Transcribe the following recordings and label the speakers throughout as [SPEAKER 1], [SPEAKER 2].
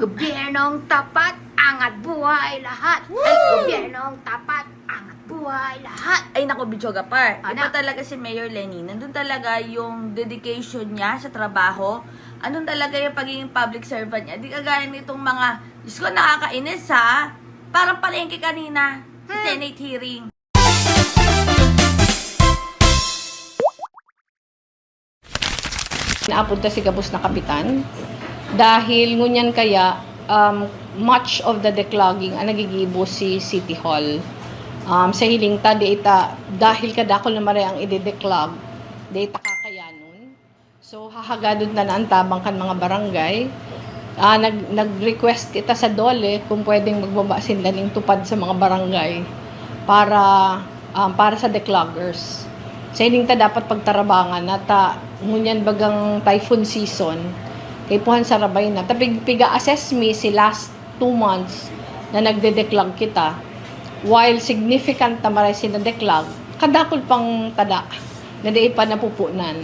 [SPEAKER 1] Gobyernong tapat, angat buhay lahat. Ay, gobyernong tapat, angat buhay lahat.
[SPEAKER 2] Ay nako, Bichoga Par.
[SPEAKER 1] Ano?
[SPEAKER 2] Iba talaga si Mayor Lenny. Nandun talaga yung dedication niya sa trabaho. Andun talaga yung pagiging public servant niya. Di kagaya nitong mga, Diyos ko, nakakainis ha. Parang palengke kanina sa
[SPEAKER 1] Hmm.
[SPEAKER 2] Senate hearing.
[SPEAKER 3] Naapunta si Gabos na kapitan dahil ngunyan kaya um, much of the declogging ang nagigibo si City Hall. Um, sa hiling ta, di ita, dahil kadakol na mare ang ide-declog, di ita kakayanon. So, hahagadod na na ang tabang kan mga barangay. Ah, nag, nag-request kita sa DOLE kung pwedeng magbaba sila ng tupad sa mga barangay para um, para sa decloggers. Sa hiling ta dapat pagtarabangan na ta ngunyan bagang typhoon season kay puhan sa rabay na. Tapig piga assess me si last two months na nagde-declog kita. While significant na maray sinadeklag kadakol pang tada. Na di pa napupunan.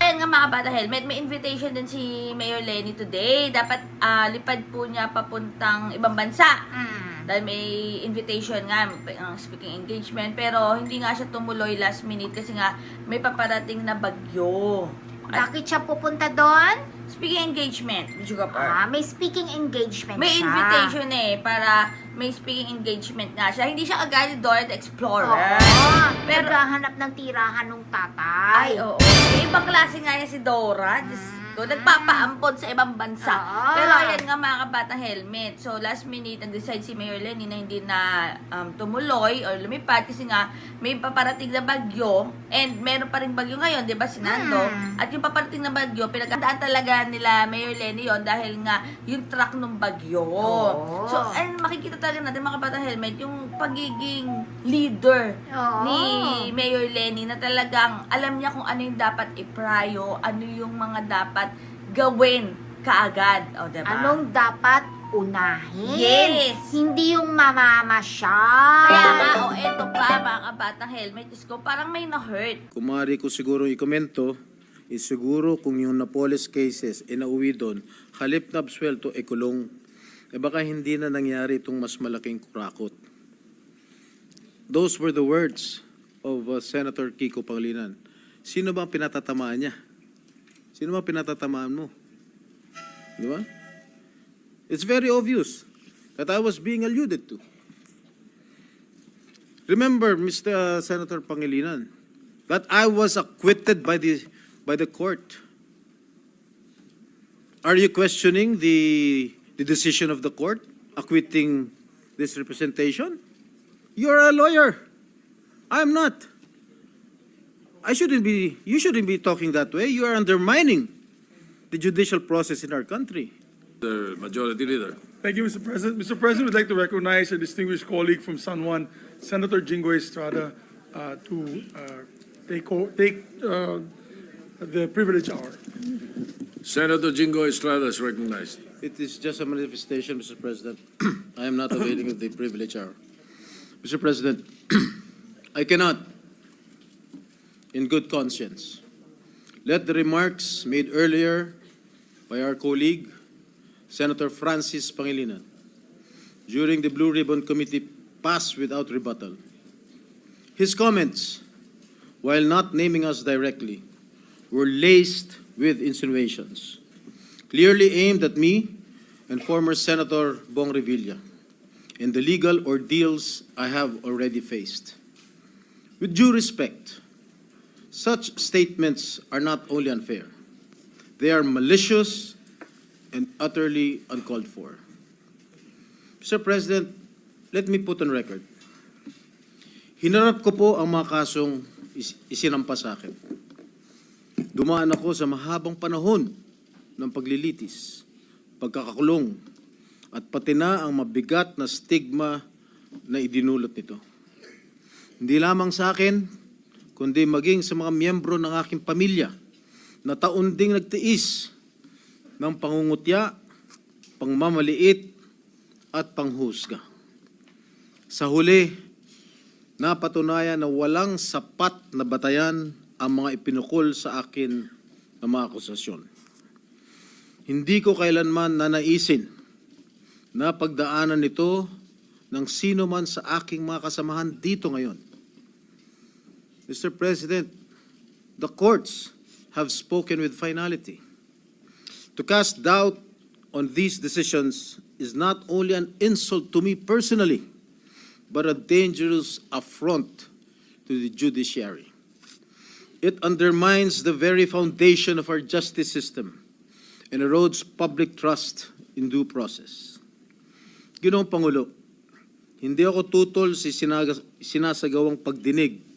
[SPEAKER 2] Ayan nga mga bata helmet, may invitation din si Mayor Lenny today. Dapat ah, lipad po niya papuntang ibang bansa.
[SPEAKER 1] Hmm.
[SPEAKER 2] Dahil may invitation nga, ang speaking engagement. Pero hindi nga siya tumuloy last minute kasi nga may paparating na bagyo.
[SPEAKER 1] Bakit siya pupunta doon?
[SPEAKER 2] speaking engagement, Sugar
[SPEAKER 1] Ah, may speaking engagement
[SPEAKER 2] May
[SPEAKER 1] siya.
[SPEAKER 2] invitation eh, para may speaking engagement nga siya. Hindi siya agad Dora the Explorer.
[SPEAKER 1] Oo.
[SPEAKER 2] Pero,
[SPEAKER 1] Naghahanap ng tirahan ng tatay.
[SPEAKER 2] ay, oo. Eh, ibang klase nga yan si Dora. Diyos ko,
[SPEAKER 1] Mm.
[SPEAKER 2] nagpapaampon sa ibang bansa.
[SPEAKER 1] Oo.
[SPEAKER 2] Pero ayan nga mga kabatang helmet. So last minute, nag-decide si Mayor Lenny na hindi na um, tumuloy or lumipad kasi nga may paparating na bagyo and meron pa rin bagyo ngayon, di ba, si Nando?
[SPEAKER 1] Hmm.
[SPEAKER 2] At yung paparating na bagyo, pinagandaan talaga nila Mayor Lenny yon dahil nga yung track ng bagyo.
[SPEAKER 1] Oo.
[SPEAKER 2] So, and makikita talaga natin mga kabatang helmet, yung pagiging leader
[SPEAKER 1] Oo.
[SPEAKER 2] ni Mayor Lenny na talagang alam niya kung ano yung dapat iprayo, ano yung mga dapat gawin kaagad. O, diba?
[SPEAKER 1] Anong dapat unahin?
[SPEAKER 2] Yes.
[SPEAKER 1] Hindi yung mamama siya.
[SPEAKER 2] Kaya nga, o eto pa, mga kabatang helmet, Diyos ko, parang may na-hurt.
[SPEAKER 4] Kumari ko siguro ikomento, is siguro kung yung Napoles cases ay nauwi doon, halip na absuelto e kulong, eh baka hindi na nangyari itong mas malaking kurakot. Those were the words of uh, Senator Kiko Pangilinan. Sino ba ang pinatatamaan niya? Sino ba pinatatamaan mo? Di ba? It's very obvious that I was being alluded to. Remember, Mr. Senator Pangilinan, that I was acquitted by the, by the court. Are you questioning the, the decision of the court acquitting this representation? You're a lawyer. I'm not. I shouldn't be, you shouldn't be talking that way. You are undermining the judicial process in our country.
[SPEAKER 5] The Majority Leader.
[SPEAKER 6] Thank you, Mr. President. Mr. President, we'd like to recognize a distinguished colleague from San Juan, Senator Jingo Estrada, uh, to uh, take, o- take uh, the privilege hour.
[SPEAKER 5] Senator Jingo Estrada is recognized.
[SPEAKER 4] It is just a manifestation, Mr. President. I am not availing of the privilege hour. Mr. President, I cannot, in good conscience, let the remarks made earlier by our colleague, Senator Francis Pangilinan, during the Blue Ribbon Committee pass without rebuttal. His comments, while not naming us directly, were laced with insinuations clearly aimed at me and former Senator Bong Revilla and the legal ordeals I have already faced. With due respect, such statements are not only unfair, they are malicious and utterly uncalled for. Mr. President, let me put on record. Hinarap ko po ang mga kasong is- isinampa sa akin. Dumaan ako sa mahabang panahon ng paglilitis, pagkakakulong, at pati na ang mabigat na stigma na idinulot nito. Hindi lamang sa akin, kundi maging sa mga miyembro ng aking pamilya na taon ding nagtiis ng pangungutya, pangmamaliit, at panghusga. Sa huli, napatunayan na walang sapat na batayan ang mga ipinukol sa akin na mga akusasyon. Hindi ko kailanman nanaisin na pagdaanan nito ng sino man sa aking mga kasamahan dito ngayon. Mr. President, the courts have spoken with finality. To cast doubt on these decisions is not only an insult to me personally, but a dangerous affront to the judiciary. It undermines the very foundation of our justice system and erodes public trust in due process. Ginoong Pangulo, hindi ako tutol sa sinaga- sinasagawang pagdinig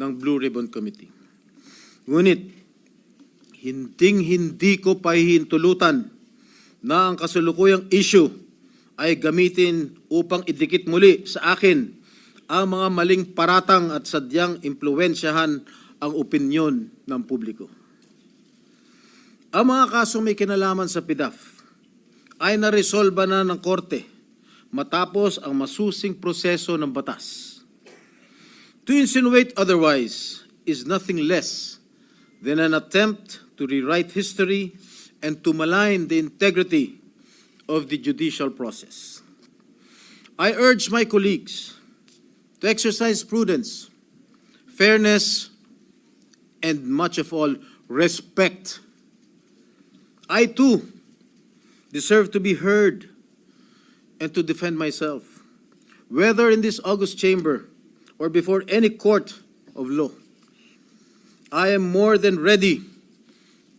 [SPEAKER 4] ng Blue Ribbon Committee. Ngunit, hinding-hindi ko pahihintulutan na ang kasulukuyang issue ay gamitin upang idikit muli sa akin ang mga maling paratang at sadyang impluensyahan ang opinyon ng publiko. Ang mga kasong may kinalaman sa PIDAF ay naresolba na ng korte matapos ang masusing proseso ng batas. To insinuate otherwise is nothing less than an attempt to rewrite history and to malign the integrity of the judicial process. I urge my colleagues to exercise prudence, fairness, and much of all, respect. I too deserve to be heard and to defend myself, whether in this august chamber or before any court of law. I am more than ready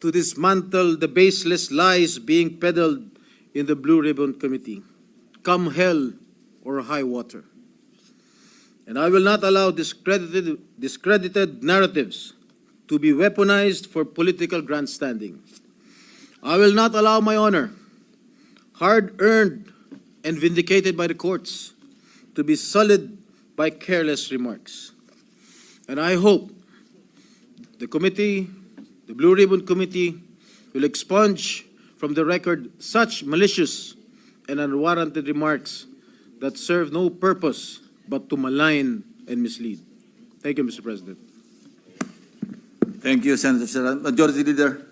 [SPEAKER 4] to dismantle the baseless lies being peddled in the Blue Ribbon Committee, come hell or high water. And I will not allow discredited, discredited narratives to be weaponized for political grandstanding. I will not allow my honor, hard earned and vindicated by the courts, to be sullied by careless remarks. And I hope the committee, the Blue Ribbon Committee, will expunge from the record such malicious and unwarranted remarks that serve no purpose but to malign and mislead. Thank you, Mr. President.
[SPEAKER 7] Thank you, Senator. Majority Leader.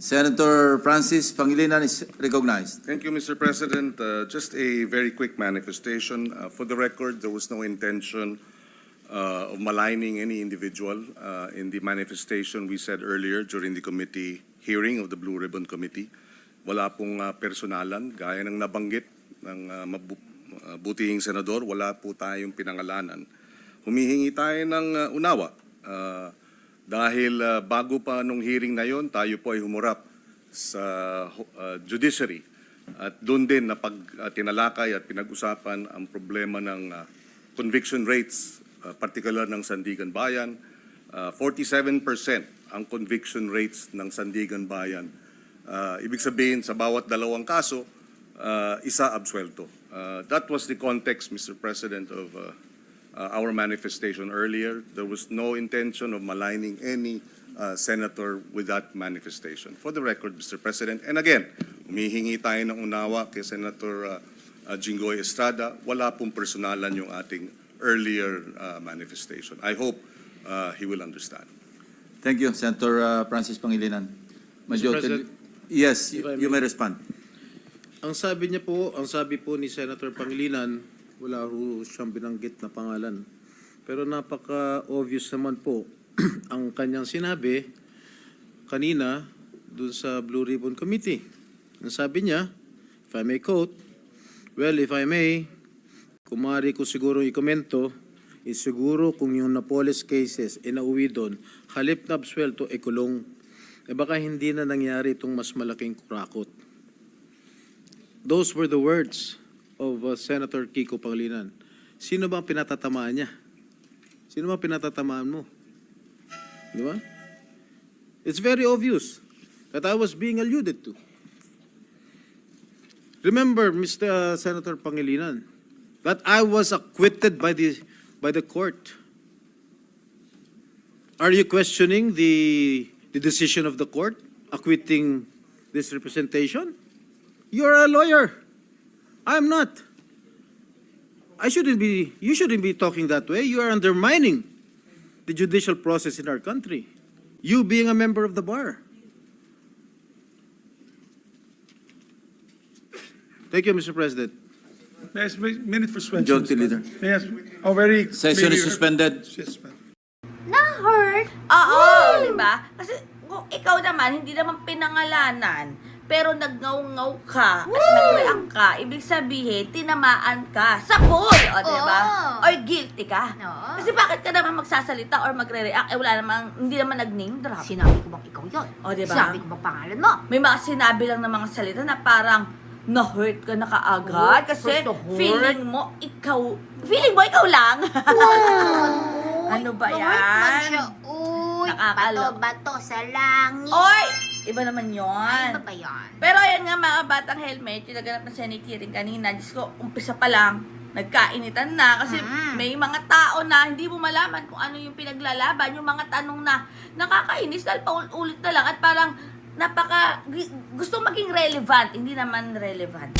[SPEAKER 7] Senator Francis Pangilinan is recognized.
[SPEAKER 8] Thank you, Mr. President. Uh, Just a very quick manifestation. Uh, For the record, there was no intention uh, of maligning any individual uh, in the manifestation we said earlier during the committee hearing of the Blue Ribbon Committee. Wala pong uh, personalan, gaya ng nabanggit ng uh, mabu- uh, senador, wala po tayong pinangalanan. Humihingi tayo ng uh, unawa. Uh, dahil uh, bago pa nung hearing na yon, tayo po ay humurap sa uh, judiciary. At doon din na pag uh, tinalakay at pinag-usapan ang problema ng uh, conviction rates, uh, particular ng Sandigan Bayan. Uh, 47% ang conviction rates ng Sandigan Bayan. Uh, ibig sabihin, sa bawat dalawang kaso, uh, isa absuelto. Uh, that was the context, Mr. President, of uh, uh, our manifestation earlier. There was no intention of maligning any uh, senator with that manifestation. For the record, Mr. President, and again, humihingi tayo ng unawa kay Senator uh, uh, Jinggoy Estrada. Wala pong personalan yung ating earlier uh, manifestation. I hope uh, he will understand.
[SPEAKER 7] Thank you, Senator uh, Francis Pangilinan.
[SPEAKER 4] President,
[SPEAKER 7] Yes,
[SPEAKER 4] if I
[SPEAKER 7] you
[SPEAKER 4] may-
[SPEAKER 7] may respond.
[SPEAKER 4] Ang sabi niya po, ang sabi po ni Senator Pangilinan, wala ho siyang binanggit na pangalan. Pero napaka-obvious naman po ang kanyang sinabi kanina dun sa Blue Ribbon Committee. Ang sabi niya, if I may quote, Well, if I may, kumari ko siguro ikomento, is siguro kung yung Napoles cases inauwi doon, halip na absuelto, e kulong. Eh baka hindi na nangyari itong mas malaking kurakot. Those were the words of uh, Senator Kiko Pangilinan. Sino ba ang pinatatamaan niya? Sino ba ang pinatatamaan mo? Di ba? It's very obvious that I was being alluded to. Remember, Mr. Senator Pangilinan, that I was acquitted by the by the court. Are you questioning the the decision of the court acquitting this representation? You're a lawyer. I'm not. I shouldn't be, you shouldn't be talking that way. You are undermining the judicial process in our country. You being a member of the bar. Thank you, Mr. President.
[SPEAKER 6] May I ask, may- minute for suspension.
[SPEAKER 7] Majority
[SPEAKER 6] Mr.
[SPEAKER 7] Leader.
[SPEAKER 6] President. May I ask, oh, very.
[SPEAKER 7] Session is suspended.
[SPEAKER 6] Yes, ma'am.
[SPEAKER 1] Na-hurt.
[SPEAKER 2] Oo, di ba? Kasi kung ikaw naman, hindi naman pinangalanan, pero nagngaw-ngaw ka at nag-react ka, ibig sabihin, tinamaan ka sa pool, o di ba?
[SPEAKER 1] Oo.
[SPEAKER 2] Or guilty ka.
[SPEAKER 1] Oo.
[SPEAKER 2] Kasi bakit ka naman magsasalita or magre-react? Eh wala namang, hindi naman nag-name drop.
[SPEAKER 1] Sinabi ko bang ikaw yun?
[SPEAKER 2] O, diba?
[SPEAKER 1] Sinabi ko bang pangalan mo?
[SPEAKER 2] May mga sinabi lang ng mga salita na parang na-hurt ka na kaagad
[SPEAKER 1] Oh,
[SPEAKER 2] kasi
[SPEAKER 1] hurt to hurt.
[SPEAKER 2] feeling mo ikaw, feeling mo ikaw lang. Ano ba yan?
[SPEAKER 1] siya. Uy,
[SPEAKER 2] Nakakalo-
[SPEAKER 1] bato-bato sa langit.
[SPEAKER 2] Oy! Iba naman yon.
[SPEAKER 1] ba ba yan?
[SPEAKER 2] Pero ayan nga mga batang helmet, yung naganap na hearing kanina, Diyos ko, umpisa pa lang, nagkainitan na kasi
[SPEAKER 1] Mm.
[SPEAKER 2] may mga tao na hindi mo malaman kung ano yung pinaglalaban, yung mga tanong na nakakainis dahil paulit na lang at parang napaka gusto maging relevant, hindi naman relevant.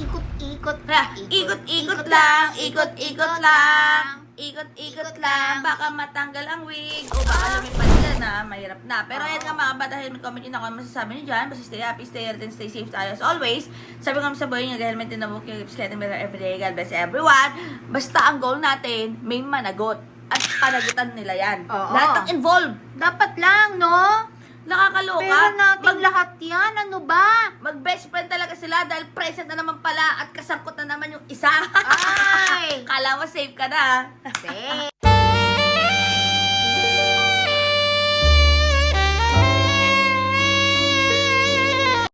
[SPEAKER 1] Ikot, ikot,
[SPEAKER 2] Kaya, ikot-ikot lang, ikot-ikot lang, ikot-ikot lang, baka matanggal ang wig, o baka lumipad ka na, mahirap na. Pero ayan nga mga bata, helmet comment yun ako ang masasabi niyo dyan. Basta stay happy, stay healthy, and stay safe tayo as always. Sabi ko sa buhay niyo, helmet din na book yung lips, getting better every day. God bless everyone. Basta ang goal natin, may managot. At panagutan nila yan.
[SPEAKER 1] Oo.
[SPEAKER 2] Lahat ng involved.
[SPEAKER 1] Dapat lang, no?
[SPEAKER 2] Nakakaloka.
[SPEAKER 1] Pero natin
[SPEAKER 2] Mag-
[SPEAKER 1] lahat yan. Ano ba?
[SPEAKER 2] Mag-best friend talaga sila dahil present na naman pala at kasangkot na naman yung isa.
[SPEAKER 1] Ay!
[SPEAKER 2] Kala mo safe ka na.
[SPEAKER 1] Safe.